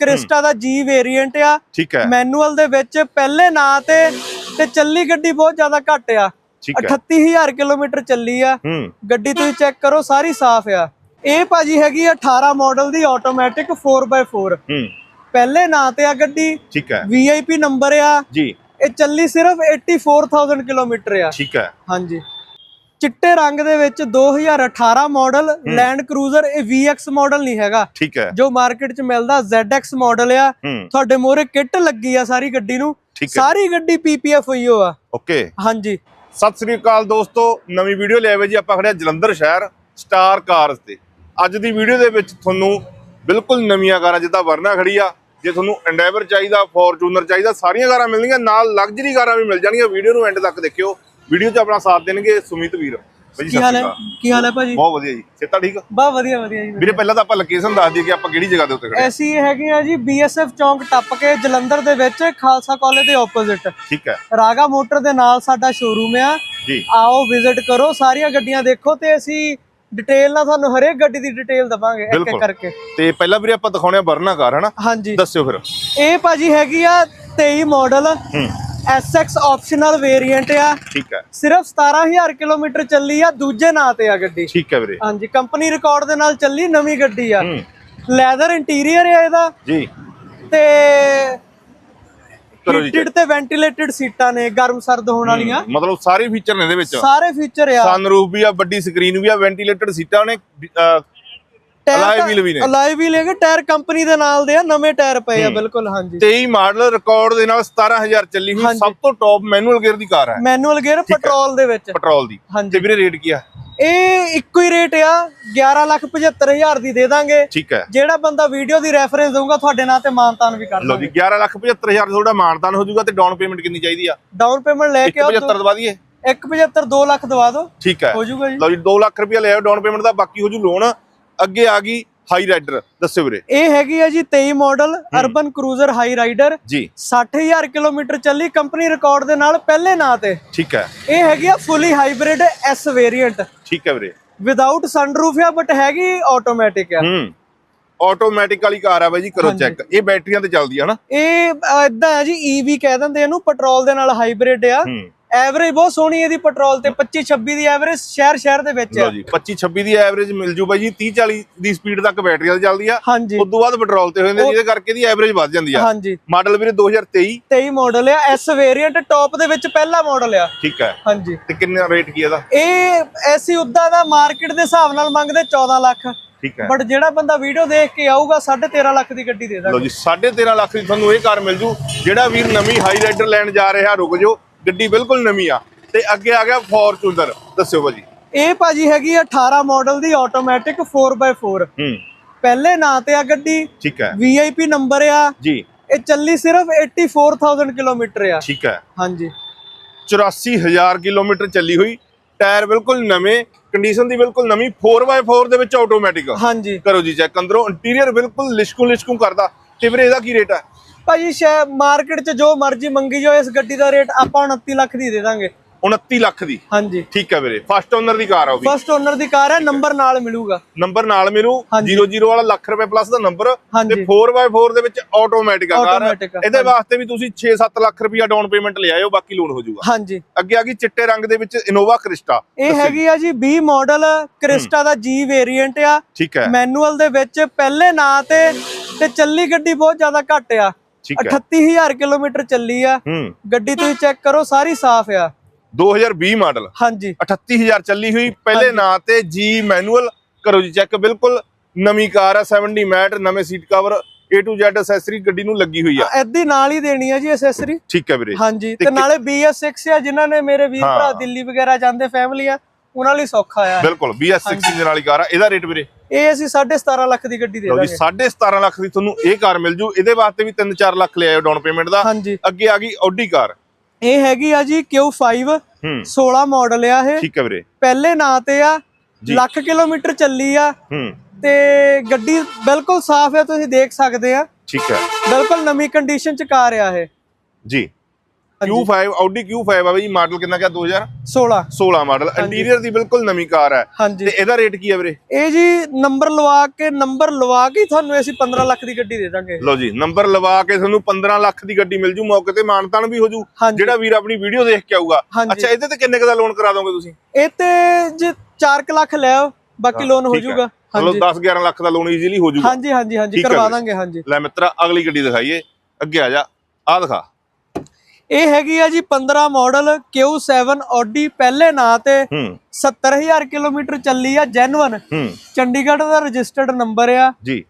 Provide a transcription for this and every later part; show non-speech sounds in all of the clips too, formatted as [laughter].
Crysta ਦਾ ਜੀ variant ਆ। ਠੀਕ ਹੈ। ਮੈਨੂਅਲ ਦੇ ਵਿੱਚ ਪਹਿਲੇ ਨਾਂ ਤੇ ਤੇ ਚੱਲੀ ਗੱਡੀ ਬਹੁਤ ਜ਼ਿਆਦਾ ਘੱਟ ਆ। ਠੀਕ ਹੈ। 38000 ਕਿਲੋਮੀਟਰ ਚੱਲੀ ਆ। ਗੱਡੀ ਤੁਸੀਂ ਚੈੱਕ ਕਰੋ ਸਾਰੀ ਸਾਫ਼ ਆ। ਇਹ ਭਾਜੀ ਹੈਗੀ ਆ 18 ਮਾਡਲ ਦੀ ਆਟੋਮੈਟਿਕ 4x4 ਹੂੰ। ਪਹਿਲੇ ਨਾਂ ਤੇ ਆ ਗੱਡੀ। ਠੀਕ ਹੈ। ਵੀਆਈਪੀ ਨੰਬਰ ਆ। ਜੀ। ਇਹ ਚੱਲੀ ਸਿਰਫ 84000 ਕਿਲੋਮੀਟਰ ਆ। ਠੀਕ ਹੈ। ਹਾਂਜੀ। ਚਿੱਟੇ ਰੰਗ ਦੇ ਵਿੱਚ 2018 ਮਾਡਲ ਲੈਂਡ ਕਰੂਜ਼ਰ ਇਹ VX ਮਾਡਲ ਨਹੀਂ ਹੈਗਾ। ਠੀਕ ਹੈ। ਜੋ ਮਾਰਕੀਟ 'ਚ ਮਿਲਦਾ ZX ਮਾਡਲ ਆ। ਤੁਹਾਡੇ ਮੋਰੇ ਕਿੱਟ ਲੱਗੀ ਆ ਸਾਰੀ ਗੱਡੀ ਨੂੰ। ਸਾਰੀ ਗੱਡੀ PPF ਹੋਈ ਹੋ ਆ। ਓਕੇ। ਹਾਂਜੀ। ਸਤਿ ਸ੍ਰੀ ਅਕਾਲ ਦੋਸਤੋ ਨਵੀਂ ਵੀਡੀਓ ਲੈ ਆਵੇ ਜੀ। ਆਪਾਂ ਖੜੇ ਹਾਂ ਜਲੰਧਰ ਸ਼ਹਿਰ ਸਟਾਰ ਕਾਰਸ ਤੇ। ਅੱਜ ਦੀ ਵੀਡੀਓ ਦੇ ਵਿੱਚ ਤੁਹਾਨੂੰ ਬਿਲਕੁਲ ਨਵੀਆਂ ਕਾਰਾਂ ਜਿੱਦਾਂ ਵਰਨਾ ਖੜੀ ਆ ਜੇ ਤੁਹਾਨੂੰ ਐਂਡੇਵਰ ਚਾਹੀਦਾ ਫੋਰਚੂਨਰ ਚਾਹੀਦਾ ਸਾਰੀਆਂ ਕਾਰਾਂ ਮਿਲਣਗੀਆਂ ਨਾਲ ਲਗਜ਼ਰੀ ਕਾਰਾਂ ਵੀ ਮਿਲ ਜਾਣਗੀਆਂ। ਵੀਡੀਓ ਨੂੰ ਐਂਡ ਤੱਕ ਦੇਖਿਓ। ਵੀਡੀਓ 'ਚ ਆਪਣਾ ਸਾਥ ਦੇਣਗੇ ਸੁਮੀਤ ਵੀਰ। ਕੀ ਸਤਿ ਹਾਲ ਸ੍ਰੀ ਹੈ ਅਕਾਲ। ਕੀ ਹਾਲ ਹੈ ਭਾਜੀ? ਬਹੁਤ ਵਧੀਆ ਜੀ। ਸਿੱਤਾ ਠੀਕ ਆ? ਬਾ ਵਧੀਆ ਵਧੀਆ ਜੀ ਵੀਰੇ ਪਹਿਲਾਂ ਤਾਂ ਆਪਾਂ ਲੋਕੇਸ਼ਨ ਦੱਸ ਦਈਏ ਕਿ ਆਪਾਂ ਕਿਹੜੀ ਜਗ੍ਹਾ ਦੇ ਉੱਤੇ ਖੜੇ ਹਾਂ। ਐਸੀ ਹੈਗੇ ਆ ਜੀ BSF ਚੌਂਕ ਟੱਪ ਕੇ ਜਲੰਧਰ ਦੇ ਵਿੱਚ ਖਾਲਸਾ ਕਾਲਜ ਦੇ ਆਪੋਜ਼ਿਟ ਠੀਕ ਹੈ। ਰਾਗਾ ਮੋਟਰ ਦੇ ਨਾਲ ਸਾਡਾ ਸ਼ੋਰੂਮ ਆ। ਜੀ। ਆਓ ਵਿਜ਼ਿਟ ਕਰੋ ਸਾਰੀਆਂ ਗੱਡੀਆਂ ਦੇਖੋ ਤੇ ਅਸੀਂ ਡਿਟੇਲ ਨਾਲ ਤੁਹਾਨੂੰ ਹਰੇਕ ਗੱਡੀ ਦੀ ਡਿਟੇਲ ਦਵਾਂਗੇ ਇੱਕ ਇੱਕ। ਕਰਕੇ। ਤੇ ਪਹਿਲਾਂ ਵੀਰੇ ਆਪਾਂ ਦਿਖਾਉਣੇ ਆ ਵਰਨਾ ਕਾਰ ਹਨਾ? ਹਾਂਜੀ। ਦੱਸਿਓ ਫਿਰ। ਇਹ ਭਾਜੀ ਹੈਗੀ ਆ 23 ਮਾਡਲ SX ਆਪਸ਼ਨਲ ਵੇਰੀਐਂਟ ਆ। ਠੀਕ ਹੈ। ਸਿਰਫ 17000 ਕਿਲੋਮੀਟਰ ਚੱਲੀ ਆ ਦੂਜੇ ਨਾਂ ਤੇ ਆ ਗੱਡੀ। ਠੀਕ ਹੈ ਵੀਰੇ। ਹਾਂਜੀ ਕੰਪਨੀ ਰਿਕਾਰਡ ਦੇ ਨਾਲ ਚੱਲੀ ਨਵੀਂ ਗੱਡੀ ਆ। ਲੈਦਰ ਇੰਟੀਰੀਅਰ ਆ ਇਹਦਾ। ਜੀ। ਤੇ ਹੀਟਡ ਤੇ ਵੈਂਟੀਲੇਟਡ ਸੀਟਾਂ ਨੇ ਗਰਮ ਸਰਦ ਹੋਣ ਵਾਲੀਆਂ। ਮਤਲਬ ਸਾਰੇ ਫੀਚਰ ਨੇ ਇਹਦੇ ਵਿੱਚ। ਸਾਰੇ ਫੀਚਰ ਆ। ਸਨਰੂਫ ਵੀ ਆ ਵੱਡੀ ਸਕਰੀਨ ਵੀ ਆ ਵੈਂਟੀਲੇਟਡ ਸੀਟਾਂ ਨੇ ਅਲਾਈ ਵੀਲ ਵੀ ਨੇ। ਅਲਾਈ ਵੀਲ ਹੈਗੇ ਟਾਇਰ ਕੰਪਨੀ ਦੇ ਨਾਲ ਦੇ ਆ ਨਵੇਂ ਟਾਇਰ ਪਏ ਆ ਬਿਲਕੁਲ ਹਾਂਜੀ। 23 ਮਾਡਲ ਰਿਕਾਰਡ ਦੇ ਨਾਲ 17000 ਚੱਲੀ ਹੋਈ ਸਭ ਤੋਂ ਟੌਪ ਮੈਨੂਅਲ ਗੇਅਰ ਦੀ ਕਾਰ ਹੈ। ਮੈਨੂਅਲ ਗੇਅਰ ਪੈਟਰੋਲ ਦੇ ਵਿੱਚ। ਪੈਟਰੋਲ ਦੀ। ਹਾਂਜੀ। ਤੇ ਵੀਰੇ ਰੇਟ ਕੀ ਆ? ਇਹ ਇੱਕੋ ਹੀ ਰੇਟ ਆ 1175000 ਦੀ ਦੇ ਦਾਂਗੇ। ਠੀਕ ਹੈ। ਜਿਹੜਾ ਬੰਦਾ ਵੀਡੀਓ ਦੀ ਰੈਫਰੈਂਸ ਦਊਗਾ ਤੁਹਾਡੇ ਨਾਂ ਤੇ ਮਾਨਤਾਨ ਵੀ ਕਰ ਲਓ ਜੀ 1175000 ਤੁਹਾਡਾ ਮਾਨਤਾਨ ਹੋ ਜਾਊਗਾ ਤੇ ਡਾਊਨ ਪੇਮੈਂਟ ਕਿੰਨੀ ਚਾਹੀਦੀ ਆ? ਡਾਊਨ ਪੇਮੈਂਟ ਲੈ ਕੇ ਆਓ 175 ਦਵਾ ਦਈਏ। 175 2 ਲੱਖ ਦਵਾ ਦਿਓ। ਠੀਕ ਹੈ। ਹੋ ਜਾਊਗਾ ਜੀ। ਲਓ ਜੀ 2 ਲੱਖ ਰੁਪਏ ਲੈ ਆਓ ਡਾਊਨ ਪੇਮੈਂਟ ਦਾ ਬਾਕੀ ਹੋ ਜੂ ਲੋਨ ਅੱਗੇ ਆ ਗਈ ਹਾਈ ਰਾਈਡਰ ਦੱਸਿਓ ਵੀਰੇ। ਇਹ ਹੈਗੀ ਆ ਜੀ 23 model Urban Cruiser Hyryder ਜੀ। 60000 ਕਿਲੋਮੀਟਰ ਚੱਲੀ ਕੰਪਨੀ ਰਿਕਾਰਡ ਦੇ ਨਾਲ ਪਹਿਲੇ ਨਾਂ ਤੇ। ਠੀਕ ਹੈ। ਇਹ ਹੈਗੀ ਆ ਫੁੱਲੀ ਹਾਈਬ੍ਰਿਡ ਐਸ ਵੇਰੀਐਂਟ ਠੀਕ ਹੈ ਵੀਰੇ। ਵਿਦਆਊਟ ਸਨਰੂਫ ਆ ਬਟ ਹੈਗੀ ਆਟੋਮੈਟਿਕ ਆ। ਹੂੰ। ਆਟੋਮੈਟਿਕ ਵਾਲੀ ਕਾਰ ਆ ਬਾਈ ਜੀ ਕਰੋ ਚੈੱਕ ਇਹ ਬੈਟਰੀਆਂ ਤੇ ਚੱਲਦੀ ਆ ਨਾ ਇਹ ਇਦਾਂ ਆ ਜੀ ਈਵੀ ਕਹਿ ਦਿੰਦੇ ਇਹਨੂੰ ਪੈਟਰੋਲ ਦੇ ਨਾਲ ਹਾਈਬ੍ਰਿਡ ਆ। ਐਵਰੇਜ ਬਹੁਤ ਸੋਹਣੀ ਇਹਦੀ ਪੈਟਰੋਲ ਤੇ 25 26 ਦੀ ਐਵਰੇਜ ਸ਼ਹਿਰ ਸ਼ਹਿਰ ਦੇ ਵਿੱਚ ਲਓ ਜੀ 25 26 ਦੀ ਐਵਰੇਜ ਮਿਲ ਜੂ ਬਾਈ ਜੀ 30 40 ਦੀ ਸਪੀਡ ਤੱਕ ਬੈਟਰੀਆਂ ਤੇ ਚੱਲਦੀ ਆ। ਹਾਂਜੀ। ਉਸ ਤੋਂ ਬਾਅਦ ਪੈਟਰੋਲ ਤੇ ਹੋ ਜਾਂਦੇ ਜਿਹਦੇ ਕਰਕੇ ਦੀ ਐਵਰੇਜ ਵੱਧ ਜਾਂਦੀ ਆ। ਹਾਂਜੀ। ਮਾਡਲ ਵੀਰੇ 2023 23 ਮਾਡਲ ਆ ਐਸ ਵੇਰੀਐਂਟ ਟੌਪ ਦੇ ਵਿੱਚ ਪਹਿਲਾ ਮਾਡਲ ਆ। ਠੀਕ ਹੈ। ਹਾਂਜੀ। ਤੇ ਕਿੰਨਾ ਰੇਟ ਕੀ ਇਹਦਾ? ਇਹ ਐਸੀ ਉਦਾਂ ਦਾ ਮਾਰਕੀਟ ਦੇ ਹਿਸਾਬ ਨਾਲ ਮੰਗਦੇ 14 ਲੱਖ। ਠੀਕ ਹੈ। ਬਟ ਜਿਹੜਾ ਬੰਦਾ ਵੀਡੀਓ ਦੇਖ ਕੇ ਆਊਗਾ 13.5 ਲੱਖ ਦੀ ਗੱਡੀ ਦੇ ਦਾਂਗੇ। ਲਓ ਜੀ 13.5 ਲੱਖ ਦੀ ਤੁਹਾਨੂੰ ਇਹ ਕਾਰ ਮਿਲ ਜੂ ਜਿਹੜਾ ਵੀਰ ਨਵੀਂ ਹਾਈ ਰਾਈਡਰ ਲੈਣ ਜਾ ਰਿਹਾ ਰੁਕ ਜਾਓ। ਗੱਡੀ ਬਿਲਕੁਲ ਨਵੀਂ ਆ ਤੇ ਅੱਗੇ ਆ ਗਿਆ ਫੋਰਚੂਨਰ ਦੱਸਿਓ ਭਾਜੀ। ਇਹ ਭਾਜੀ ਹੈਗੀ ਆ 18 ਮਾਡਲ ਦੀ ਆਟੋਮੈਟਿਕ 4x4 ਹੂੰ। ਪਹਿਲੇ ਨਾਂ ਤੇ ਆ ਗੱਡੀ। ਠੀਕ ਹੈ। ਵੀਆਈਪੀ ਨੰਬਰ ਆ। ਜੀ। ਇਹ ਚੱਲੀ ਸਿਰਫ 84000 ਕਿਲੋਮੀਟਰ ਆ। ਠੀਕ ਹੈ। ਹਾਂਜੀ। 84000 ਕਿਲੋਮੀਟਰ ਚੱਲੀ ਹੋਈ। ਟਾਇਰ ਬਿਲਕੁਲ ਨਵੇਂ। ਕੰਡੀਸ਼ਨ ਦੀ ਬਿਲਕੁਲ ਨਵੀਂ। 4x4 ਦੇ ਵਿੱਚ ਆਟੋਮੈਟਿਕ ਹਾਂਜੀ। ਕਰੋ ਜੀ ਚੈੱਕ। ਅੰਦਰੋਂ ਇੰਟੀਰੀਅਰ ਬਿਲਕੁਲ ਲਿਸ਼ਕੂ ਲਿਸ਼ਕੂ ਕਰਦਾ। ਤੇ ਵੀਰੇ ਇਹਦਾ ਕੀ ਰੇਟ ਹੈ? ਭਾਜੀ ਸ਼ੈ ਮਾਰਕੀਟ 'ਚ ਜੋ ਮਰਜ਼ੀ ਮੰਗੀ ਜਾਓ ਇਸ ਗੱਡੀ ਦਾ ਰੇਟ ਆਪਾਂ 29 ਲੱਖ ਦੀ ਦੇ ਦਾਂਗੇ। 29 ਲੱਖ ਦੀ? ਹਾਂਜੀ। ਠੀਕ ਹੈ ਵੀਰੇ। ਫਸਟ ਓਨਰ ਦੀ ਕਾਰ ਆ ਉਹ ਵੀ। ਫਸਟ ਓਨਰ ਦੀ ਕਾਰ ਹੈ ਨੰਬਰ ਨਾਲ ਮਿਲੂਗਾ। ਨੰਬਰ ਨਾਲ ਮਿਲੂ ਹਾਂਜੀ। 00 ਵਾਲਾ ਲੱਖ ਰੁਪਏ ਪਲੱਸ ਦਾ ਨੰਬਰ ਤੇ ਹਾਂਜੀ। 4x4 ਦੇ ਵਿੱਚ ਆਟੋਮੈਟਿਕ ਆ ਕਾਰ। ਇਹਦੇ ਵਾਸਤੇ ਵੀ ਤੁਸੀਂ 6-7 ਲੱਖ ਰੁਪਇਆ ਡਾਊਨ ਪੇਮੈਂਟ ਲੈ ਆਇਓ ਬਾਕੀ ਲੋਨ ਹੋ ਜਾਊਗਾ। ਹਾਂਜੀ। ਅੱਗੇ ਆ ਗਈ ਚਿੱਟੇ ਰੰਗ ਦੇ ਵਿੱਚ ਇਨੋਵਾ ਕ੍ਰਿਸਟਾ ਇਹ ਹੈਗੀ ਆ ਜੀ 20 ਮਾਡਲ ਕ੍ਰਿਸਟਾ ਦਾ ਜੀ ਵੇਰੀਐਂਟ ਆ। ਠੀਕ ਹੈ। ਮੈਨੂਅਲ ਦੇ ਵਿੱਚ ਪਹਿਲੇ ਨਾਂ ਤੇ ਤੇ ਚੱਲੀ ਗੱਡੀ ਬਹੁਤ ਜ਼ਿਆਦਾ ਘੱਟ ਆ। 38000 ਕਿਲੋਮੀਟਰ ਚੱਲੀ ਆ। ਗੱਡੀ ਤੁਸੀਂ ਚੈੱਕ ਕਰੋ ਸਾਰੀ ਸਾਫ਼ ਆ। 2020 ਮਾਡਲ। ਹਾਂਜੀ। 38000 ਚੱਲੀ ਹੋਈ ਪਹਿਲੇ ਨਾਂ ਤੇ ਜੀ ਮੈਨੂਅਲ ਕਰੋ ਜੀ ਚੈੱਕ ਬਿਲਕੁਲ ਨਵੀਂ ਕਾਰ ਆ 70 ਮੈਟ ਨਵੇਂ seat cover A to Z accessory ਗੱਡੀ ਨੂੰ ਲੱਗੀ ਹੋਈ ਆ। ਐਦੀ ਨਾਲ ਹੀ ਦੇਣੀ ਆ ਜੀ ਐਸੈਸਰੀ ਠੀਕ ਹੈ ਵੀਰੇ। ਹਾਂਜੀ ਤੇ ਨਾਲੇ BS6 ਆ ਜਿਨ੍ਹਾਂ ਨੇ ਮੇਰੇ ਵੀਰ। ਭਰਾ ਦਿੱਲੀ ਵਗੈਰਾ ਜਾਂਦੇ ਫੈਮਿਲੀ ਆ ਉਹਨਾਂ ਲਈ ਸੌਖਾ ਆ। ਬਿਲਕੁਲ BS6 ਦੇ ਨਾਲ ਹੀ ਕਾਰ ਆ। ਇਹਦਾ ਰੇਟ ਵੀਰੇ? ਇਹ ਅਸੀਂ 17.5 ਲੱਖ ਦੀ ਗੱਡੀ ਦੇ ਲਓ ਜੀ ਦਾਂਗੇ। 17.5 ਲੱਖ ਦੀ ਤੁਹਾਨੂੰ ਇਹ ਕਾਰ ਮਿਲ ਜੂ। ਇਹਦੇ ਵਾਸਤੇ ਵੀ 3-4 ਲੱਖ ਲੈ ਆਇਓ ਡਾਊਨ ਪੇਮੈਂਟ ਦਾ। ਹਾਂਜੀ। ਅੱਗੇ ਆ ਗਈ ਆਡੀ ਕਾਰ। ਇਹ ਹੈਗੀ ਆ ਜੀ Q5 ਹੂੰ। 16 ਮਾਡਲ ਆ ਇਹ। ਠੀਕ ਹੈ ਵੀਰੇ। ਪਹਿਲੇ ਨਾਂ ਤੇ ਆ। ਲੱਖ ਕਿਲੋਮੀਟਰ ਚੱਲੀ ਆ। ਹੂੰ। ਤੇ ਗੱਡੀ ਬਿਲਕੁਲ ਸਾਫ਼ ਹੈ ਤੁਸੀਂ ਦੇਖ ਸਕਦੇ ਆ। ਠੀਕ ਹੈ ਬਿਲਕੁਲ ਨਵੀਂ ਕੰਡੀਸ਼ਨ ਚ ਕਾਰ ਆ ਇਹ। ਜੀ। Q5 Audi Q5 ਆ ਬਈ ਮਾਡਲ ਕਿੰਨਾ 16 2016 ਮਾਡਲ ਇੰਟੀਰੀਅਰ ਦੀ ਬਿਲਕੁਲ ਨਵੀਂ ਕਾਰ ਹੈ ਤੇ ਇਹਦਾ ਰੇਟ ਕੀ ਹੈ ਵੀਰੇ? ਇਹ ਜੀ ਨੰਬਰ ਲਵਾ ਕੇ ਨੰਬਰ ਲਵਾ ਕੇ ਤੁਹਾਨੂੰ ਅਸੀਂ 15 ਲੱਖ ਦੀ ਗੱਡੀ ਦੇ ਦਾਂਗੇ। ਲਓ ਜੀ ਨੰਬਰ ਲਵਾ ਕੇ ਤੁਹਾਨੂੰ 15 ਲੱਖ ਦੀ ਗੱਡੀ ਮਿਲ ਜੂ ਮੌਕੇ ਤੇ ਮਾਨਤਾਨ ਵੀ ਹੋ ਜੂ। ਜਿਹੜਾ ਵੀਰ ਆਪਣੀ ਵੀਡੀਓ ਦੇਖ ਕੇ ਆਊਗਾ। ਅੱਛਾ ਇਹਦੇ ਤੇ ਕਿੰਨੇ ਕੁ ਦਾ ਲੋਨ ਕਰਾ ਦੋਗੇ ਤੁਸੀਂ? ਇਹ ਤੇ ਜੇ 4 ਲੱਖ ਲੈ ਬਾਕੀ ਲੋਨ ਹੋ। ਜਾਊਗਾ ਹਾਂਜੀ। 10 11 ਲੱਖ ਦਾ ਲੋਨ ਈਜ਼ੀਲੀ ਹੋ ਜੂਗਾ। ਹਾਂਜੀ ਹਾਂਜੀ ਹਾਂਜੀ ਕਰਵਾ। ਦਾਂਗੇ ਹਾਂਜੀ। ਲੈ ਮਿੱਤਰਾ ਅਗਲੀ ਗੱਡੀ ਦਿਖਾਈਏ। ਅੱਗੇ ਆ ਜਾ। ਆ ਦਿਖਾ। ਇਹ ਹੈਗੀ ਆ ਜੀ 15 ਮਾਡਲ Q7 Audi ਪਹਿਲੇ ਨਾਂ ਤੇ ਹੂੰ। 70000 ਕਿਲੋਮੀਟਰ ਚੱਲੀ ਆ ਜੈਨੂਨ ਚੰਡੀਗੜ੍ਹ ਦਾ ਰਜਿਸਟਰਡ ਨੰਬਰ ਆ। ਜੀ।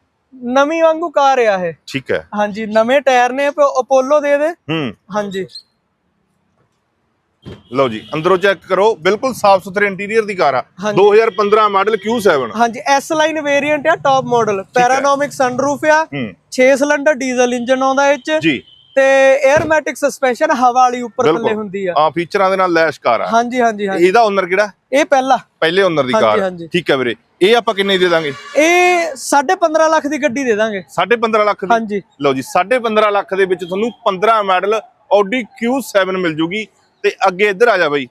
ਨਵੀਂ ਵਾਂਗੂ ਕਾਰ ਆ ਇਹ। ਠੀਕ ਹੈ। ਹਾਂਜੀ ਨਵੇਂ ਟਾਇਰ ਨੇ ਅਪੋਲੋ ਦੇ ਦੇ ਹਾਂਜੀ। ਲਓ ਜੀ ਅੰਦਰੋਂ ਚੈੱਕ ਕਰੋ ਬਿਲਕੁਲ ਸਾਫ਼ ਸੁਥਰੇ ਇੰਟੀਰੀਅਰ ਦੀ ਕਾਰ ਆ। ਹਾਂਜੀ। 2015 ਮਾਡਲ Q7 ਹਾਂਜੀ ਐਸ ਲਾਈਨ ਵੇਰੀਐਂਟ ਆ ਟਾਪ ਮਾਡਲ ਪੈਰਾਨੋਮਿਕ ਸਨਰੂਫ ਆ। ਹੂੰ। 6 ਸਿਲੰਡਰ ਡੀਜ਼ਲ ਇੰਜਨ ਆਉਂਦਾ ਇਹ ਚ। ਜੀ। ਤੇ 에ਅਰਮੈਟਿਕ ਸਸਪੈਂਸ਼ਨ ਹਵਾ ਵਾਲੀ ਉੱਪਰ ਥੱਲੇ। ਹੁੰਦੀ ਆ। ਆ ਫੀਚਰਾਂ ਦੇ ਨਾਲ ਲੈਸ਼ ਕਾਰ ਆ। ਹਾਂਜੀ ਹਾਂਜੀ ਹਾਂਜੀ। ਇਹਦਾ ਓਨਰ ਕਿਹੜਾ? ਇਹ ਪਹਿਲਾ। ਪਹਿਲੇ ਓਨਰ ਦੀ ਕਾਰ। ਠੀਕ ਹੈ ਵੀਰੇ। ਇਹ ਆਪਾਂ ਕਿੰਨੇ ਦੀ ਦੇ ਦਾਂਗੇ? ਇਹ 15.5 ਲੱਖ ਦੀ ਗੱਡੀ ਦੇ ਦਾਂਗੇ। 15.5 ਲੱਖ ਦੀ? ਹਾਂਜੀ। ਲਓ ਜੀ 15.5 ਲੱਖ ਦੇ ਵਿੱਚ ਤੁਹਾਨੂੰ 15 ਮਾਡਲ Audi Q7 ਮਿਲ ਜੂਗੀ। ਤੇ ਅੱਗੇ ਇੱਧਰ ਆ ਜਾ ਬਾਈ।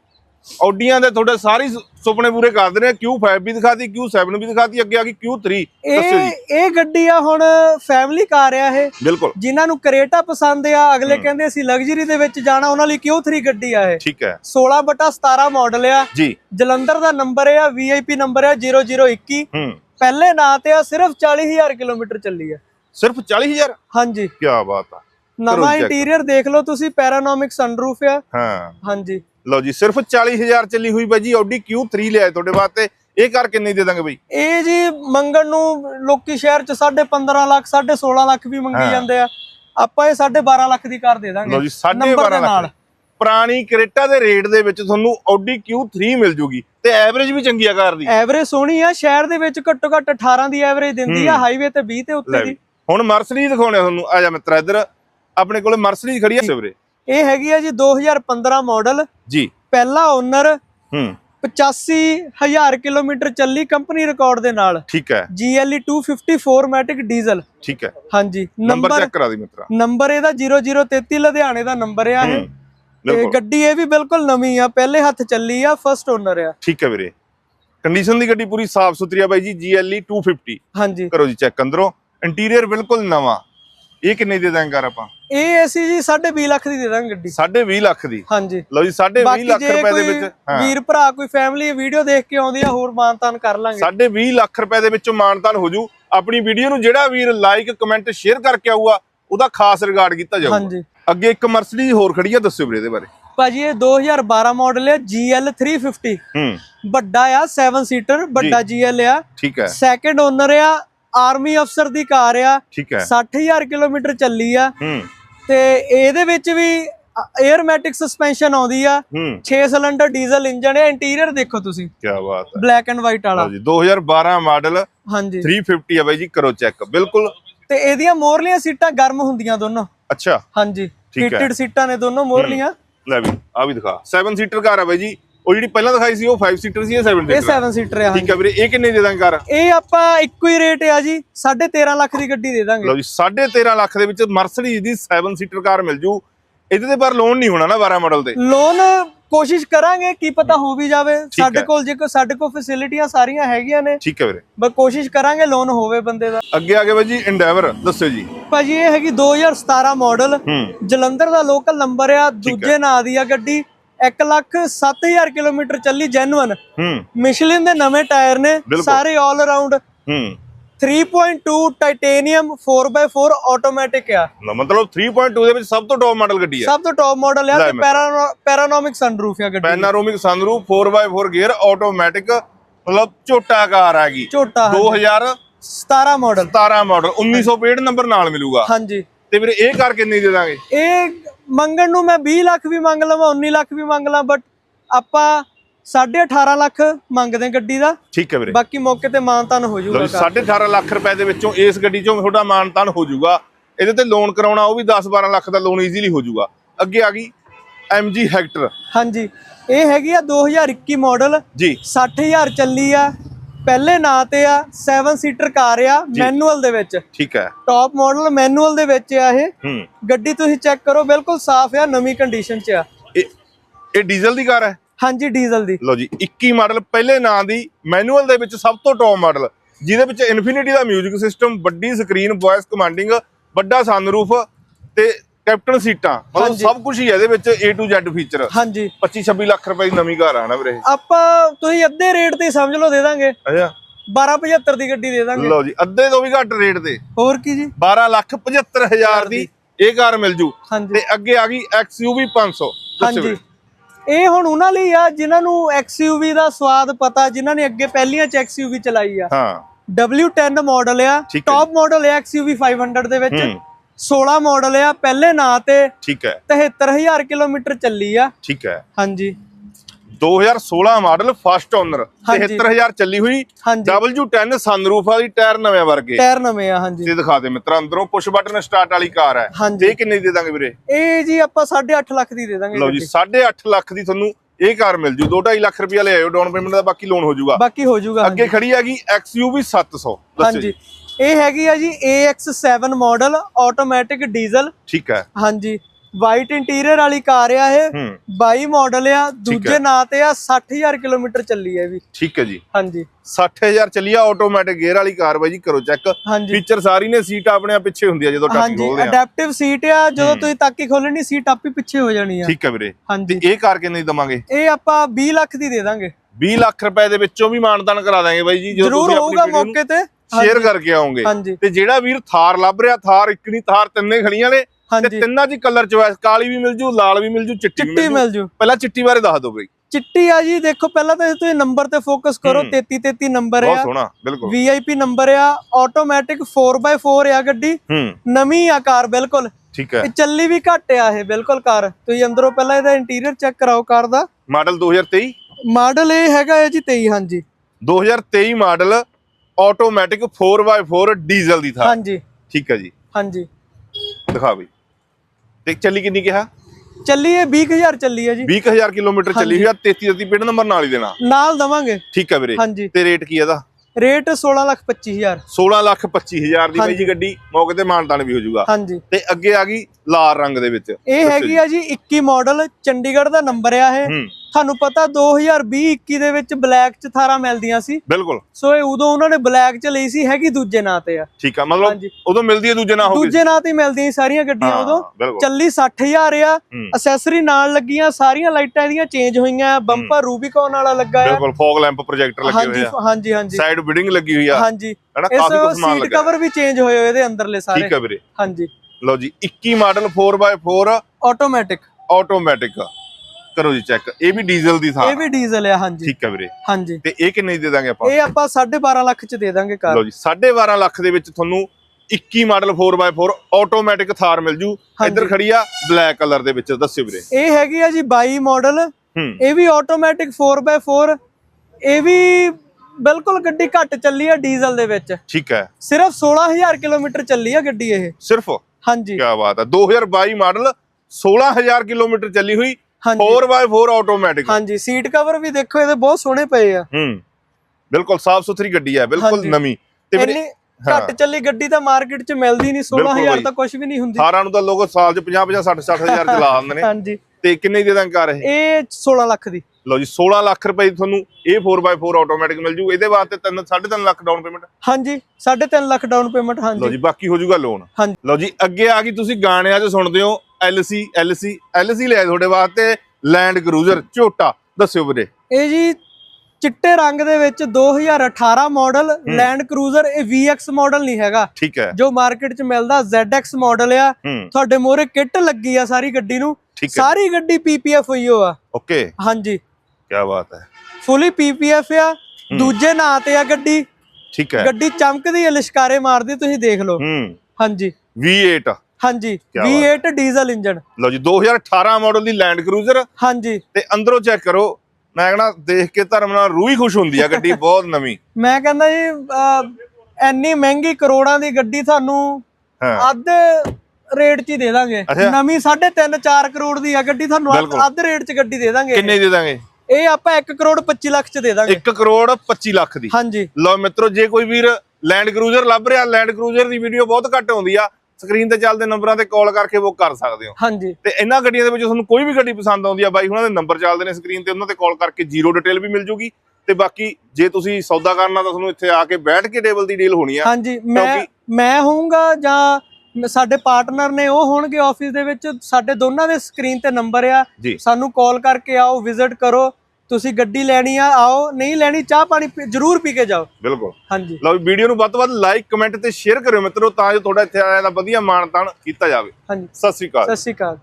ਆਡੀਆਂ ਦੇ ਤੁਹਾਡੇ ਸਾਰੇ ਸੁਪਨੇ ਪੂਰੇ ਕਰ ਦੇਣੇ Q5 ਵੀ ਦਿਖਾਤੀ Q7 ਵੀ ਦਿਖਾਤੀ ਅੱਗੇ ਆ ਗਈ Q3 ਦੱਸਿਓ ਜੀ। ਇਹ ਇਹ ਗੱਡੀ ਆ ਹੁਣ ਫੈਮਿਲੀ ਕਾਰ ਆ ਇਹ। ਬਿਲਕੁਲ। ਜਿਨ੍ਹਾਂ ਨੂੰ ਕਰੇਟਾ ਪਸੰਦ ਆ ਅਗਲੇ ਕਹਿੰਦੇ ਅਸੀਂ ਲਗਜ਼ਰੀ ਦੇ ਵਿੱਚ ਜਾਣਾ ਉਹਨਾਂ ਲਈ Q3 ਗੱਡੀ ਆ ਇਹ। ਠੀਕ ਹੈ। 16 ਬਟਾ 17 ਮਾਡਲ ਆ। ਜੀ। ਜਲੰਧਰ ਦਾ ਨੰਬਰ ਆ ਵੀਆਈਪੀ ਨੰਬਰ ਆ 0021 ਹੂੰ। ਪਹਿਲੇ ਨਾਂ ਤੇ ਆ ਸਿਰਫ 40000 ਕਿਲੋਮੀਟਰ ਚੱਲੀ ਆ। ਸਿਰਫ 40000 ਹਾਂਜੀ। ਕੀ ਬਾਤ ਆ। ਨਵਾਂ। ਇੰਟੀਰੀਅਰ ਦੇਖ ਲਓ ਤੁਸੀਂ ਪੈਰਾਨੋਮਿਕ ਸਨਰੂਫ ਆ। ਹਾਂ। ਹਾਂਜੀ। ਲਓ ਜੀ ਸਿਰਫ 40000 ਚੱਲੀ ਹੋਈ ਬਾਈ ਜੀ Audi Q3 ਲਿਆਏ ਤੁਹਾਡੇ ਵਾਸਤੇ। ਇਹ ਕਰ ਕਿੰਨੇ ਦੀ ਦਾਂਗੇ ਬਾਈ? ਇਹ ਜੀ ਮੰਗਣ ਨੂੰ ਲੋਕੀ ਸ਼ਹਿਰ ਚ 15.5 ਲੱਖ 16.5 ਲੱਖ ਵੀ ਮੰਗੀ। ਜਾਂਦੇ ਆ। ਆਪਾਂ ਇਹ 12.5 ਲੱਖ ਦੀ ਕਾਰ ਦੇ ਦਾਂਗੇ। ਲਓ ਜੀ ਨੰਬਰ 12.5 ਦੇ ਨਾਲ। ਲੱਖ ਪੁਰਾਣੀ ਕ੍ਰੇਟਾ ਦੇ ਰੇਟ ਦੇ ਵਿੱਚ ਤੁਹਾਨੂੰ Audi Q3 ਮਿਲ ਜੂਗੀ ਤੇ ਐਵਰੇਜ ਵੀ ਚੰਗੀ ਆ ਕਾਰ ਦੀ। ਐਵਰੇਜ ਸੋਹਣੀ ਆ ਸ਼ਹਿਰ ਦੇ ਵਿੱਚ ਘੱਟੋ ਘੱਟ 18 ਦੀ ਐਵਰੇਜ ਦਿੰਦੀ ਆ ਹਾਈਵੇ ਤੇ 20 ਤੇ ਉੱਤੇ ਦੀ। ਹੁਣ ਮਰਸਡੀਜ਼ ਦਿਖਾਉਣੇ ਤੁਹਾਨੂੰ। ਆ ਜਾ ਮਿੱਤਰਾ ਇੱਧਰ ਆਪਣੇ ਕੋਲ ਮਰਸਡੀਜ਼ ਖੜੀ ਆ। ਸਿਵਰੇ ਇਹ ਹੈਗੀ ਆ ਜੀ 2015 ਮਾਡਲ ਜੀ। ਪਹਿਲਾ ਓਨਰ ਹੂੰ। 85000 ਕਿਲੋਮੀਟਰ ਚੱਲੀ ਕੰਪਨੀ ਰਿਕਾਰਡ ਦੇ ਨਾਲ। ਠੀਕ ਹੈ। GLE 254 ਮੈਟਿਕ ਡੀਜ਼ਲ ਠੀਕ ਹੈ। ਹਾਂਜੀ। ਨੰਬਰ ਚੈੱਕ ਕਰਾ ਦੀ ਮਿੱਤਰਾ। ਨੰਬਰ ਇਹਦਾ 0033 ਲੁਧਿਆਣੇ ਦਾ ਨੰਬਰ ਆ ਇਹ। ਤੇ ਗੱਡੀ ਇਹ ਵੀ ਬਿਲਕੁਲ ਨਵੀਂ ਆ ਪਹਿਲੇ ਹੱਥ ਚੱਲੀ ਆ ਫਰਸਟ ਓਨਰ ਆ। ਠੀਕ ਹੈ ਵੀਰੇ। ਕੰਡੀਸ਼ਨ ਦੀ ਗੱਡੀ ਪੂਰੀ ਸਾਫ਼ ਸੁਥਰੀ ਆ ਬਾਈ ਜੀ GLE 250 ਹਾਂਜੀ। ਕਰੋ ਜੀ ਚੈੱਕ ਅੰਦਰੋਂ। ਇੰਟੀਰੀਅਰ ਬਿਲਕੁਲ ਨਵਾਂ। ਇਹ ਕਿੰਨੇ ਦੀ ਦਾਂਗੇ ਕਰ ਆਪਾਂ? ਇਹ ਅਸੀਂ ਜੀ 20.5 ਲੱਖ ਦੀ ਦੇ ਦਾਂਗੇ ਗੱਡੀ। 20 ਲੱਖ ਦੀ? ਹਾਂਜੀ। ਲਓ ਜੀ 20 ਬਾਕੀ ਲੱਖ ਜੇ ਰੁਪਏ ਦੇ ਵਿੱਚ ਵੀਰ ਭਰਾ ਕੋਈ ਫੈਮਿਲੀ ਵੀਡੀਓ ਦੇਖ ਕੇ ਆਉਂਦੀ ਆ ਹੋਰ ਮਾਨਤਾਨ ਕਰ ਲਾਂਗੇ। 20 ਲੱਖ ਰੁਪਏ ਦੇ ਵਿੱਚੋਂ ਮਾਨਤਾਨ ਹੋ ਜੂ। ਆਪਣੀ ਵੀਡੀਓ ਨੂੰ ਜਿਹੜਾ ਵੀਰ ਲਾਈਕ ਕਮੈਂਟ ਸ਼ੇਅਰ ਕਰਕੇ ਆਊਗਾ ਉਹਦਾ ਖਾਸ ਰਿਗਾਰਡ ਕੀਤਾ ਜਾਊਗਾ। ਹਾਂਜੀ। ਅੱਗੇ ਇੱਕ ਮਰਸਡੀਜ਼ ਹੋਰ ਖੜੀ ਆ ਦੱਸਿਓ ਵੀਰੇ ਇਹਦੇ ਬਾਰੇ। ਭਾਜੀ ਇਹ 2012 ਮਾਡਲ ਹੈ GL 350 ਹੂੰ। ਵੱਡਾ ਆ 7 ਸੀਟਰ ਵੱਡਾ GL ਆ। ਠੀਕ ਹੈ। ਸੈਕੰਡ ਓਨਰ ਆ ਆਰਮੀ ਅਫਸਰ ਦੀ ਕਾਰ ਆ। ਠੀਕ ਹੈ। 60000 ਕਿਲੋਮੀਟਰ ਚੱਲੀ ਆ। ਤੇ ਇਹਦੇ ਵਿੱਚ ਵੀ 에ਅਰਮੈਟਿਕ ਸਸਪੈਂਸ਼ਨ ਆਉਂਦੀ ਆ। ਹੂੰ। 6 ਸਿਲੰਡਰ ਡੀਜ਼ਲ ਇੰਜਨ ਹੈ ਇੰਟੀਰੀਅਰ ਦੇਖੋ ਤੁਸੀਂ। ਕੀ ਬਾਤ ਹੈ। ਬਲੈਕ ਐਂਡ ਵਾਈਟ ਵਾਲਾ। ਜੀ 2012 ਮਾਡਲ ਹਾਂਜੀ। 350 ਆ ਬਾਈ ਜੀ ਕਰੋ ਚੈੱਕ ਬਿਲਕੁਲ। ਤੇ ਇਹਦੀਆਂ ਮੋਰਲੀਆਂ ਸੀਟਾਂ ਗਰਮ ਹੁੰਦੀਆਂ ਦੋਨੋਂ। ਅੱਛਾ। ਹਾਂਜੀ। ਹੀਟਡ ਸੀਟਾਂ ਨੇ ਦੋਨੋਂ ਮੋਰਲੀਆਂ ਲੈ ਵੀ ਆ ਵੀ ਦਿਖਾ। 7 ਸੀਟਰ ਕਾਰ ਆ ਬਾਈ ਜੀ। ਉਹ ਜਿਹੜੀ ਪਹਿਲਾਂ ਦਿਖਾਈ ਸੀ ਉਹ 5 ਸੀਟਰ ਸੀ ਇਹ 7 ਇਹ ਸੀਟਰ 7 ਸੀਟਰ ਆ ਠੀਕ ਹੈ ਵੀਰੇ ਇਹ ਕਿੰਨੇ ਦੇ ਦਾਂਗੇ ਕਾਰ ਇਹ ਆਪਾਂ ਇੱਕੋ ਹੀ ਰੇਟ ਆ ਜੀ 13.5 ਲੱਖ ਦੀ ਗੱਡੀ ਦੇ ਦਾਂਗੇ। ਲਓ ਜੀ 13.5 ਲੱਖ ਦੇ ਵਿੱਚ ਮਰਸਡੀਜ਼ ਦੀ 7 ਸੀਟਰ ਕਾਰ ਮਿਲ ਜੂ। ਇਹਦੇ ਤੇ ਪਰ ਲੋਨ ਨਹੀਂ ਹੋਣਾ ਨਾ 12 ਮਾਡਲ ਤੇ। ਲੋਨ ਕੋਸ਼ਿਸ਼ ਕਰਾਂਗੇ ਕੀ ਪਤਾ ਹੋ। ਵੀ ਜਾਵੇ। ਸਾਡੇ। ਕੋਲ ਜੇ ਕੋਈ ਸਾਡੇ ਕੋਲ ਫੈਸਿਲਿਟੀਆਂ ਸਾਰੀਆਂ ਹੈਗੀਆਂ ਨੇ। ਠੀਕ ਹੈ ਵੀਰੇ। ਬਸ ਕੋਸ਼ਿਸ਼ ਕਰਾਂਗੇ ਲੋਨ ਹੋਵੇ ਬੰਦੇ ਦਾ। ਅੱਗੇ ਆ ਗਿਆ ਬਾਈ ਜੀ ਇੰਡੈਵਰ ਦੱਸਿਓ ਜੀ। ਭਾਜੀ ਇਹ ਹੈਗੀ 2017 ਮਾਡਲ ਜਲੰਧਰ ਦਾ ਲੋਕਲ ਨੰਬਰ ਆ। ਦੂਜੇ ਨਾਂ ਦੀ ਆ ਗੱਡੀ। 1 ਲੱਖ 7000 ਕਿਲੋਮੀਟਰ ਚੱਲੀ ਜੈਨੂਨ ਹੂੰ। ਮਿਸ਼ਲਿਨ ਦੇ ਨਵੇਂ ਟਾਇਰ ਨੇ। ਸਾਰੇ 올 ਅਰਾਊਂਡ ਹੂੰ। 3.2 ਟਾਈਟੇਨੀਅਮ 4x4 ਆਟੋਮੈਟਿਕ ਆ। ਮਤਲਬ 3.2 ਦੇ ਵਿੱਚ ਸਭ ਤੋਂ ਟੌਪ ਮਾਡਲ ਗੱਡੀ ਹੈ ਸਭ ਤੋਂ ਟੌਪ ਮਾਡਲ ਆ ਤੇ ਪੈਰਾਨੋਮਿਕ ਸਨਰੂਫ ਆ ਗੱਡੀ। ਪੈਨਾਰੋਮਿਕ ਸਨਰੂਫ 4x4 ਗੇਅਰ ਆਟੋਮੈਟਿਕ ਮਤਲਬ ਝੋਟਾ ਕਾਰ ਹੈਗੀ। ਝੋਟਾ 2017 17 ਮਾਡਲ ਮਾਡਲ 1965 ਨੰਬਰ ਨਾਲ ਮਿਲੂਗਾ। ਹਾਂਜੀ। ਤੇ ਵੀਰੇ ਇਹ ਕਾਰ ਕਿੰਨੀ ਦੇ ਦਾਂਗੇ? ਇਹ ਮੰਗਣ ਨੂੰ ਮੈਂ 20 ਲੱਖ ਵੀ ਮੰਗ ਲਵਾਂ 19 ਲੱਖ ਵੀ ਮੰਗ ਲਾਂ ਬਟ ਆਪਾਂ 18.5 ਲੱਖ ਮੰਗਦੇ ਗੱਡੀ ਦਾ। ਠੀਕ ਹੈ ਵੀਰੇ। ਬਾਕੀ ਮੌਕੇ ਤੇ ਮਾਨਤਾਨ ਹੋ ਜਾਊਗਾ ਜੀ, 18.5 ਲੱਖ ਰੁਪਏ ਦੇ ਵਿੱਚੋਂ ਇਸ ਗੱਡੀ ਚੋਂ ਤੁਹਾਡਾ ਮਾਨਤਾਨ ਹੋ ਜਾਊਗਾ। ਇਹਦੇ ਤੇ ਲੋਨ ਕਰਾਉਣਾ ਉਹ ਵੀ 10-12 ਲੱਖ ਦਾ ਲੋਨ ਈਜ਼ੀਲੀ ਹੋ ਜਾਊਗਾ। ਅੱਗੇ ਆ ਗਈ MG ਹੈਕਟਰ। ਹਾਂਜੀ ਇਹ ਹੈਗੀ ਆ 2021 ਮਾਡਲ ਜੀ। 60000 ਚੱਲੀ ਆ ਪਹਿਲੇ ਨਾਂ ਤੇ ਆ 7 ਸੀਟਰ ਕਾਰ ਆ ਮੈਨੂਅਲ ਦੇ ਵਿੱਚ। ਠੀਕ ਹੈ। ਟੌਪ ਮਾਡਲ ਮੈਨੂਅਲ ਦੇ ਵਿੱਚ ਆ ਇਹ। ਗੱਡੀ ਤੁਸੀਂ ਚੈੱਕ ਕਰੋ ਬਿਲਕੁਲ ਸਾਫ਼ ਆ ਨਵੀਂ ਕੰਡੀਸ਼ਨ 'ਚ ਆ। ਇਹ ਇਹ ਡੀਜ਼ਲ ਦੀ ਕਾਰ ਹੈ? ਹਾਂਜੀ ਡੀਜ਼ਲ ਦੀ। ਲਓ ਜੀ 21 ਮਾਡਲ ਪਹਿਲੇ ਨਾਂ ਦੀ ਮੈਨੂਅਲ ਦੇ ਵਿੱਚ ਸਭ ਤੋਂ ਟੌਪ ਮਾਡਲ ਜਿਹਦੇ ਵਿੱਚ ਇਨਫਿਨਿਟੀ ਦਾ 뮤직 ਸਿਸਟਮ ਵੱਡੀ ਸਕਰੀਨ ਵੌਇਸ ਕਮਾਂਡਿੰਗ ਵੱਡਾ ਸਨਰੂਫ ਤੇ ਕੈਪਟਨ ਸੀਟਾਂ ਮਤਲਬ ਹਾਂਜੀ। ਸਭ ਕੁਝ ਹੀ ਹੈ ਇਹਦੇ ਵਿੱਚ A to Z ਫੀਚਰ ਹਾਂਜੀ। 25 26 ਲੱਖ ਰੁਪਏ ਦੀ ਨਵੀਂ ਕਾਰ ਆ ਨਾ ਵੀਰੇ ਆਪਾਂ ਤੁਸੀਂ ਅੱਧੇ ਰੇਟ ਤੇ ਹੀ ਸਮਝ ਲਓ ਦੇ ਦਾਂਗੇ। ਅੱਛਾ। 1275 ਦੀ ਗੱਡੀ ਦੇ ਦਾਂਗੇ। ਲਓ ਜੀ ਅੱਧੇ ਤੋਂ ਵੀ ਘੱਟ ਰੇਟ ਤੇ। ਹੋਰ ਕੀ ਜੀ? 12 ਲੱਖ 75 ਹਜ਼ਾਰ ਦੀ ਇਹ ਕਾਰ ਮਿਲ ਜੂ। ਹਾਂਜੀ। ਤੇ ਅੱਗੇ ਆ ਗਈ XUV 500 ਦੱਸੋ ਹਾਂਜੀ। ਵੀਰੇ। ਇਹ ਹੁਣ ਉਹਨਾਂ ਲਈ ਆ ਜਿਨ੍ਹਾਂ ਨੂੰ XUV ਦਾ ਸਵਾਦ ਪਤਾ ਜਿਨ੍ਹਾਂ ਨੇ ਅੱਗੇ ਪਹਿਲੀਆਂ ਚ XUV ਚਲਾਈ ਆ। ਹਾਂ। W10 ਮਾਡਲ ਆ ਠੀਕ ਹੈ ਟੌਪ ਮਾਡਲ ਆ XUV 500 ਦੇ ਵਿੱਚ। ਹੂੰ। 16 ਮਾਡਲ ਆ ਪਹਿਲੇ ਨਾਂ ਤੇ ਠੀਕ ਹੈ। 73000 ਕਿਲੋਮੀਟਰ ਚੱਲੀ ਆ। ਠੀਕ ਹੈ। ਹਾਂਜੀ। 2016 ਮਾਡਲ ਫਸਟ ਓਨਰ ਹਾਂਜੀ। 73000 ਚੱਲੀ ਹੋਈ। ਹਾਂਜੀ। W10 ਸਨਰੂਫ ਵਾਲੀ ਟਾਇਰ ਨਵੇਂ ਵਰਗੇ। ਟਾਇਰ ਨਵੇਂ ਆ ਹਾਂਜੀ। ਤੇ ਦਿਖਾ ਦੇ ਮਿੱਤਰ ਅੰਦਰੋਂ ਪੁਸ਼ ਬਟਨ ਸਟਾਰਟ ਵਾਲੀ ਕਾਰ ਹੈ। ਇਹ ਕਿੰਨੇ ਦੀ ਦਾਂਗੇ ਵੀਰੇ? ਇਹ ਜੀ ਆਪਾਂ 8.5 ਲੱਖ ਦੀ ਦੇ ਦਾਂਗੇ ਲਓ ਜੀ ਗੱਡੀ। 8.5 ਲੱਖ ਦੀ ਤੁਹਾਨੂੰ ਇਹ ਕਾਰ ਮਿਲ ਜੂ। 2.5 ਲੱਖ ਰੁਪਇਆ ਲੈ ਆਇਓ ਡਾਊਨ ਪੇਮੈਂਟ ਦਾ ਬਾਕੀ ਲੋਨ ਹੋ ਜਾਊਗਾ ਬਾਕੀ ਹੋ ਜਾਊਗਾ ਅੱਗੇ ਖੜੀ ਹੈਗੀ XUV 700 ਦੱਸੋ ਹਾਂਜੀ। ਇਹ ਹੈਗੀ ਆ ਜੀ AX7 ਮਾਡਲ ਆਟੋਮੈਟਿਕ ਡੀਜ਼ਲ ਠੀਕ ਹੈ। ਹਾਂਜੀ ਵਾਈਟ ਇੰਟੀਰੀਅਰ ਵਾਲੀ ਕਾਰ ਆ ਇਹ। ਹੂੰ। 22 ਮਾਡਲ ਆ। ਦੂਜੇ ਨਾਂ ਤੇ ਆ 60000 ਕਿਲੋਮੀਟਰ ਚੱਲੀ ਹੈ ਵੀ। ਠੀਕ ਹੈ ਜੀ। ਹਾਂਜੀ। 60000 ਚੱਲੀ ਆ ਆਟੋਮੈਟਿਕ ਗੇਅਰ ਵਾਲੀ ਕਾਰ ਬਾਈ ਜੀ ਕਰੋ ਚੈੱਕ ਹਾਂਜੀ। ਫੀਚਰ ਸਾਰੀ ਨੇ ਸੀਟ ਆਪਣੇ ਆਪ ਪਿੱਛੇ ਹੁੰਦੀ ਆ ਜਦੋਂ ਟਾਕੀ ਹਾਂਜੀ ਖੋਲਦੇ ਆ। ਅਡੈਪਟਿਵ ਸੀਟ ਆ ਜਦੋਂ ਤੁਸੀਂ ਤਾਕੀ ਖੋਲਣੀ ਸੀਟ ਆਪੇ ਪਿੱਛੇ ਹੋ ਜਾਣੀ ਆ। ਠੀਕ ਹੈ ਵੀਰੇ। ਹਾਂਜੀ। ਇਹ ਕਾਰ ਕਿੰਨੇ ਦੀ ਦਵਾਂਗੇ? ਇਹ ਆਪਾਂ 20 ਲੱਖ ਦੀ ਦੇ ਦਾਂਗੇ। 20 ਲੱਖ ਰੁਪਏ ਦੇ ਵਿੱਚੋਂ ਵੀ ਮਾਨਦਾਨ ਕਰਾ ਦਾਂਗੇ ਬਾਈ ਜੀ ਜਦੋਂ ਜ਼ਰੂਰ ਹੋਊਗਾ ਮੌਕੇ ਤੇ। ਸ਼ੇਅਰ ਕਰਕੇ ਹਾਂਜੀ। ਤੇ ਜਿਹੜਾ ਵੀਰ ਥਾਰ ਲੱਭ ਰਿਹਾ ਥਾਰ ਇੱਕ ਨਹੀਂ ਥਾਰ ਤਿੰਨੇ ਖੜੀਆਂ ਨੇ। ਤੇ ਤਿੰਨਾਂ ਦੀ ਕਲਰ ਚੋਇਸ ਕਾਲੀ ਵੀ ਮਿਲ ਜੂ ਲਾਲ ਵੀ ਮਿਲ ਜੂ ਚਿੱਟੀ ਵੀ ਮਿਲ ਜੂ। ਪਹਿਲਾਂ ਚਿੱਟੀ ਬਾਰੇ ਦੱਸ ਦਿਓ ਬਈ। ਚਿੱਟੀ ਆ ਜੀ ਦੇਖੋ ਪਹਿਲਾਂ ਤਾਂ ਤੁਸੀਂ ਨੰਬਰ ਤੇ ਫੋਕਸ ਕਰੋ ਹੂੰ। 33 33 ਨੰਬਰ ਬਹੁਤ ਆ ਸੋਹਣਾ ਬਿਲਕੁਲ। ਵੀਆਈਪੀ ਨੰਬਰ ਆ ਆਟੋਮੈਟਿਕ 4x4 ਆ ਗੱਡੀ। ਨਵੀਂ ਆ ਕਾਰ ਬਿਲਕੁਲ। ਠੀਕ ਹੈ। ਚੱਲੀ ਵੀ ਘੱਟ ਆ ਇਹ ਬਿਲਕੁਲ ਕਾਰ। ਤੁਸੀਂ ਅੰਦਰੋਂ ਪਹਿਲਾਂ ਇਹਦਾ ਇੰਟੀਰੀਅਰ ਚੈੱਕ ਕਰਾਓ ਕਾਰ ਦਾ। ਮਾਡਲ 2023 ਮਾਡਲ ਇਹ ਹੈਗਾ ਹੈ ਜੀ 23 ਹਾਂਜੀ। 2023 ਮਾਡਲ ਆਟੋਮੈਟਿਕ 4x4 ਡੀਜ਼ਲ ਦੀ ਥਾਰ ਹਾਂਜੀ। ਠੀਕ ਹੈ ਜੀ। ਹਾਂਜੀ। ਦਿਖਾ ਬਈ। ਤੇ ਚੱਲੀ ਕਿੰਨੀ ਕਿਹਾ? ਚੱਲੀ ਇਹ 20000 ਚੱਲੀ ਹੈ ਜੀ। 20000 ਕਿਲੋਮੀਟਰ ਚੱਲੀ ਹੋਈ ਆ 33 33 ਪਿੰਡ ਨੰਬਰ ਨਾਲ ਹੀ ਦੇਣਾ। ਨਾਲ ਦਵਾਂਗੇ। ਠੀਕ ਹੈ ਵੀਰੇ। ਹਾਂਜੀ। ਤੇ ਰੇਟ ਕੀ ਇਹਦਾ? ਰੇਟ 16 ਲੱਖ 25000 16 ਲੱਖ 25000 ਦੀ ਬਾਈ। ਜੀ ਗੱਡੀ ਮੌਕੇ ਤੇ ਮਾਨਤਾਨ ਵੀ ਹੋ ਜਾਊਗਾ। ਹਾਂਜੀ। ਤੇ ਅੱਗੇ ਆ ਗਈ ਲਾਲ ਰੰਗ ਦੇ ਵਿੱਚ। ਇਹ ਹੈਗੀ ਆ ਜੀ 21 ਮਾਡਲ ਚੰਡੀਗੜ੍ਹ ਦਾ ਨੰਬਰ ਆ ਇਹ। ਤੁਹਾਨੂੰ ਪਤਾ 2020 21 ਦੇ ਵਿੱਚ ਬਲੈਕ ਚ ਥਾਰਾਂ ਮਿਲਦੀਆਂ ਸੀ। ਬਿਲਕੁਲ। ਸੋ ਇਹ ਉਦੋਂ ਉਹਨਾਂ ਨੇ ਬਲੈਕ ਚ ਲਈ ਸੀ ਹੈਗੀ ਦੂਜੇ ਨਾਂ ਤੇ ਆ। ਠੀਕ ਆ ਮਤਲਬ। ਉਦੋਂ ਮਿਲਦੀ ਹੈ ਦੂਜੇ ਨਾਲ ਹੋ ਗਈ। ਦੂਜੇ ਨਾਂ ਤੇ ਮਿਲਦੀਆਂ ਸਾਰੀਆਂ ਗੱਡੀਆਂ ਉਦੋਂ। ਚੱਲੀ 60000 ਆ। ਹੂੰ। ਅਸੈਸਰੀ ਨਾਲ ਲੱਗੀਆਂ ਸਾਰੀਆਂ ਲਾਈਟਾਂ ਇਹਦੀਆਂ ਚੇਂਜ ਹੋਈਆਂ। ਬੰਪਰ ਰੂਬੀਕੌਨ ਵਾਲਾ ਲੱਗਾ ਆ। ਬਿਲਕੁਲ ਫੌਗ ਲੈਂਪ ਪ੍ਰੋਜੈਕਟਰ ਲੱਗੇ ਹੋਏ ਆ। ਹਾਂਜੀ ਹਾਂਜੀ ਸਾਈਡ ਬਿਡਿੰਗ ਲੱਗੀ ਹੋਈ ਆ। ਹਾਂਜੀ। ਹਨਾ ਕਾਫੀ ਕੁਝ ਸਮਾਨ ਸੀਟ ਲੱਗਾ। ਕਵਰ ਵੀ ਚੇਂਜ ਹੋਏ ਹੋਏ ਇਹਦੇ ਅੰਦਰਲੇ ਸਾਰੇ। ਠੀਕ ਹੈ ਵੀਰੇ। ਹਾਂਜੀ। ਲਓ ਜੀ 21 ਮਾਡਲ 4x4 ਆਟੋਮੈਟਿਕ ਆਟੋਮੈਟਿਕ ਕਰੋ ਜੀ ਚੈੱਕ ਇਹ ਵੀ ਡੀਜ਼ਲ ਦੀ ਥਾਰ ਇਹ ਵੀ ਡੀਜ਼ਲ ਆ ਹਾਂਜੀ। ਠੀਕ ਹੈ ਵੀਰੇ। ਹਾਂਜੀ। ਤੇ ਇਹ ਕਿੰਨੇ ਦੀ ਦੇ ਦਾਂਗੇ ਆਪਾਂ? ਇਹ ਆਪਾਂ 12.5 ਲੱਖ ਚ ਦੇ ਦਾਂਗੇ ਕਾਰ। ਲਓ ਜੀ 12.5 ਲੱਖ ਦੇ ਵਿੱਚ ਤੁਹਾਨੂੰ 21 ਮਾਡਲ 4x4 ਆਟੋਮੈਟਿਕ ਥਾਰ ਮਿਲ ਜੂ। ਇੱਧਰ ਖੜੀ ਆ ਬਲੈਕ ਕਲਰ ਦੇ ਵਿੱਚ। ਦੱਸਿਓ ਵੀਰੇ। ਇਹ ਹੈਗੀ ਆ ਜੀ 22 ਮਾਡਲ ਇਹ ਵੀ ਆਟੋਮੈਟਿਕ 4x4 ਇਹ ਵੀ ਬਿਲਕੁਲ ਗੱਡੀ ਘੱਟ ਚੱਲੀ ਆ ਡੀਜ਼ਲ ਦੇ ਵਿੱਚ। ਠੀਕ ਹੈ। ਸਿਰਫ 16000 ਕਿਲੋਮੀਟਰ ਚੱਲੀ ਆ ਗੱਡੀ ਇਹ। ਸਿਰਫ? ਹਾਂਜੀ। ਕੀ ਬਾਤ ਹੈ 2022 ਮਾਡਲ 16000 ਕਿਲੋਮੀਟਰ ਚੱਲੀ ਹੋਈ ਹਾਂਜੀ। 4x4 ਆਟੋਮੈਟਿਕ ਹਾਂਜੀ ਸੀਟ ਕਵਰ ਵੀ ਦੇਖੋ ਇਹਦੇ ਬਹੁਤ ਸੋਹਣੇ ਪਏ ਆ। ਹੂੰ ਬਿਲਕੁਲ ਸਾਫ਼ ਸੁਥਰੀ ਗੱਡੀ ਹੈ ਬਿਲਕੁਲ। ਨਵੀਂ। ਤੇ ਇੰਨੀ ਘੱਟ ਚੱਲੀ ਗੱਡੀ ਤਾਂ ਮਾਰਕੀਟ 'ਚ ਮਿਲਦੀ ਨਹੀਂ ਬਿਲਕੁਲ 16000 ਬਾਈ। ਤਾਂ ਕੁਝ ਵੀ ਨਹੀਂ ਹੁੰਦੀ। ਸਾਰਾਂ ਨੂੰ ਤਾਂ ਲੋਕ ਸਾਲ ਚ 50 50 60 60 ਹਜ਼ਾਰ [laughs] ਚਲਾ ਦਿੰਦੇ ਨੇ। ਹਾਂਜੀ। ਤੇ ਕਿੰਨੇ ਦੀ ਦਾਂਗੇ ਕਾਰ ਇਹ? ਇਹ 16 ਲੱਖ ਦੀ। ਲਓ ਜੀ 16 ਲੱਖ ਰੁਪਏ ਦੀ ਤੁਹਾਨੂੰ ਇਹ 4x4 ਆਟੋਮੈਟਿਕ ਮਿਲ ਜੂ। ਇਹਦੇ ਵਾਸਤੇ 3 3.5 ਲੱਖ ਡਾਊਨ ਪੇਮੈਂਟ ਹਾਂਜੀ 3.5 ਲੱਖ ਡਾਊਨ ਪੇਮੈਂਟ ਲਓ ਹਾਂਜੀ ਜੀ ਬਾਕੀ ਹੋ ਜਾਊਗਾ ਲੋਨ ਹਾਂਜੀ। ਲਓ ਜੀ ਅੱਗੇ ਆ ਗਈ ਤੁਸੀਂ ਗਾਣਿਆਂ 'ਚ ਸੁਣਦੇ ਹੋ LC LC LC ਲਿਆ ਤੁਹਾਡੇ ਵਾਸਤੇ ਲੈਂਡ ਕਰੂਜ਼ਰ ਝੋਟਾ। ਦੱਸਿਓ ਵੀਰੇ। ਇਹ ਜੀ ਚਿੱਟੇ ਰੰਗ ਦੇ ਵਿੱਚ 2018 ਮਾਡਲ ਲੈਂਡ ਕਰੂਜ਼ਰ ਇਹ VX ਮਾਡਲ ਨਹੀਂ ਹੈਗਾ। ਠੀਕ ਹੈ। ਜੋ ਮਾਰਕੀਟ 'ਚ ਮਿਲਦਾ ZX ਮਾਡਲ ਆ। ਤੁਹਾਡੇ ਮੋਰੇ ਕਿੱਟ ਲੱਗੀ ਆ ਸਾਰੀ ਗੱਡੀ ਨੂੰ। ਸਾਰੀ ਗੱਡੀ PPF ਹੋਈ ਹੋ ਆ। ਓਕੇ। ਹਾਂਜੀ। ਕੀ ਬਾਤ ਹੈ। ਫੁੱਲੀ PPF ਆ ਦੂਜੇ ਨਾਂ ਤੇ ਆ ਗੱਡੀ। ਠੀਕ ਹੈ। ਗੱਡੀ ਚਮਕਦੀ ਆ ਲਿਸ਼ਕਾਰੇ ਮਾਰਦੀ ਤੁਸੀਂ ਦੇਖ ਲਓ। ਹੂੰ। ਹਾਂਜੀ। V8 ਹਾਂਜੀ। ਕਿਆ ਬਾਤ। V8 ਡੀਜ਼ਲ ਇੰਜਨ ਲਓ ਜੀ 2018 ਮਾਡਲ ਦੀ ਲੈਂਡ ਕਰੂਜ਼ਰ ਹਾਂਜੀ। ਤੇ ਅੰਦਰੋਂ ਚੈੱਕ ਕਰੋ ਮੈਂ ਕਹਣਾ ਦੇਖ ਕੇ ਧਰਮ ਨਾਲ ਰੂਹ ਹੀ ਖੁਸ਼ ਹੁੰਦੀ ਆ ਗੱਡੀ [laughs] ਬਹੁਤ ਨਵੀਂ। ਮੈਂ ਕਹਿੰਦਾ ਜੀ ਇੰਨੀ ਮਹਿੰਗੀ ਕਰੋੜਾਂ ਦੀ ਗੱਡੀ ਤੁਹਾਨੂੰ ਹਾਂ। ਅੱਧ ਰੇਟ 'ਚ ਹੀ ਦੇ ਦਾਂਗੇ। ਨਵੀਂ 3.5 4 ਕਰੋੜ ਦੀ ਆ ਗੱਡੀ ਤੁਹਾਨੂੰ ਅੱਧ- ਰੇਟ 'ਚ ਗੱਡੀ ਦੇ ਦਾਂਗੇ ਕਿੰਨੇ ਦੇ ਦਾਂਗੇ? ਇਹ ਆਪਾਂ 1 ਕਰੋੜ 25 ਲੱਖ ਚ ਦੇ ਦਾਂਗੇ। 1 ਕਰੋੜ 25 ਲੱਖ ਦੀ। ਹਾਂਜੀ। ਲਓ ਮਿੱਤਰੋ ਜੇ ਕੋਈ ਵੀਰ ਲੈਂਡ ਕਰੂਜ਼ਰ ਲੱਭ ਰਿਹਾ ਲੈਂਡ ਕਰੂਜ਼ਰ ਦੀ ਵੀਡੀਓ ਬਹੁਤ ਘੱਟ ਆਉਂਦੀ ਆ। ਸਕਰੀਨ ਤੇ ਚੱਲਦੇ ਨੰਬਰਾਂ ਤੇ ਕਾਲ ਕਰਕੇ ਬੁੱਕ ਕਰ ਸਕਦੇ ਹੋ। ਹਾਂਜੀ। ਤੇ ਇਹਨਾਂ ਗੱਡੀਆਂ ਦੇ ਵਿੱਚ ਤੁਹਾਨੂੰ ਕੋਈ ਵੀ ਗੱਡੀ ਪਸੰਦ ਆਉਂਦੀ ਆ ਬਾਈ ਉਹਨਾਂ ਦੇ ਨੰਬਰ ਚੱਲਦੇ ਨੇ ਸਕਰੀਨ ਤੇ ਉਹਨਾਂ ਤੇ ਕਾਲ ਕਰਕੇ ਜ਼ੀਰੋ ਡਿਟੇਲ ਵੀ ਮਿਲ ਜੂਗੀ। ਤੇ ਬਾਕੀ ਜੇ ਤੁਸੀਂ ਸੌਦਾ ਕਰਨਾ ਤਾਂ ਤੁਹਾਨੂੰ ਇੱਥੇ ਆ ਕੇ ਬੈਠ ਕੇ ਟੇਬਲ ਦੀ ਡੀਲ ਹੋਣੀ ਆ। ਹਾਂਜੀ ਮੈਂ ਮੈਂ ਹੋਊਂਗਾ ਜਾਂ ਸਾਡੇ ਪਾਰਟਨਰ ਨੇ ਉਹ ਹੋਣਗੇ ਆਫਿਸ ਦੇ ਵਿੱਚ। ਸਾਡੇ ਦੋਨਾਂ ਦੇ ਸਕਰੀਨ ਤੇ ਨੰਬਰ ਆ। ਸਾਨੂੰ ਕਾਲ ਕਰਕੇ ਆਓ ਵਿਜ਼ਿਟ ਕਰੋ। ਤੁਸੀਂ ਗੱਡੀ ਲੈਣੀ ਆ ਆਓ। ਨਹੀਂ ਲੈਣੀ ਚਾਹ ਪਾਣੀ ਜ਼ਰੂਰ ਪੀ ਕੇ ਜਾਓ। ਬਿਲਕੁਲ। ਹਾਂਜੀ। ਲਓ ਵੀਡੀਓ ਨੂੰ ਵੱਧ ਤੋਂ ਵੱਧ ਲਾਈਕ ਕਮੈਂਟ ਤੇ ਸ਼ੇਅਰ ਕਰਿਓ ਮਿੱਤਰੋ ਤਾਂ ਜੋ ਤੁਹਾਡਾ ਇੱਥੇ ਆਇਆ ਦਾ ਵਧੀਆ ਮਾਣ ਤਾਣ ਕੀਤਾ ਜਾਵੇ। ਹਾਂਜੀ। ਸਤਿ ਸ੍ਰੀ ਅਕਾਲ। ਸਤਿ ਸ਼੍ਰੀ ਅਕਾਲ।